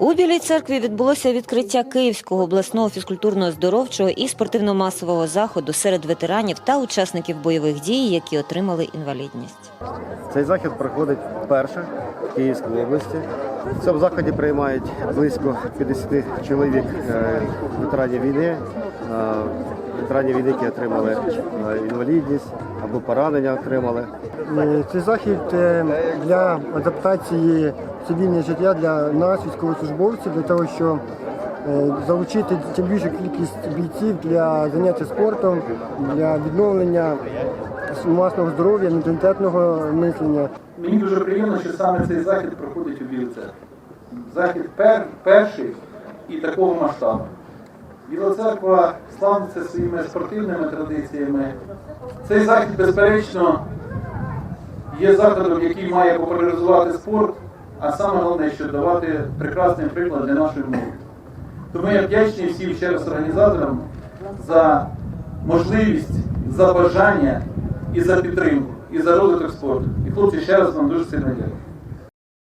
У Білій церкві відбулося відкриття Київського обласного фізкультурно-здоровчого і спортивно-масового заходу серед ветеранів та учасників бойових дій, які отримали інвалідність. Цей захід проходить вперше в Київській області. В цьому заході приймають близько 50 чоловік е, ветеранів війни, ветеранів війни, які отримали е, інвалідність або поранення отримали. Е, Цей захід е, для адаптації цивільне життя для нас, військовослужбовців, для того, щоб е, залучити чим більшу кількість бійців для заняття спортом, для відновлення власного здоров'я, менталітетного мислення. Мені дуже приємно, що саме цей захід проходить у Білій. Захід пер, перший і такого масштабу. Біла церква славиться своїми спортивними традиціями. Цей захід, безперечно, є заходом, який має популяризувати спорт, а саме головне, що давати прекрасний приклад для нашої молоді. Тому я вдячний всім ще раз організаторам за можливість, за бажання і за підтримку, і за розвиток спорту. І хлопці, ще раз вам дуже сильно дякую.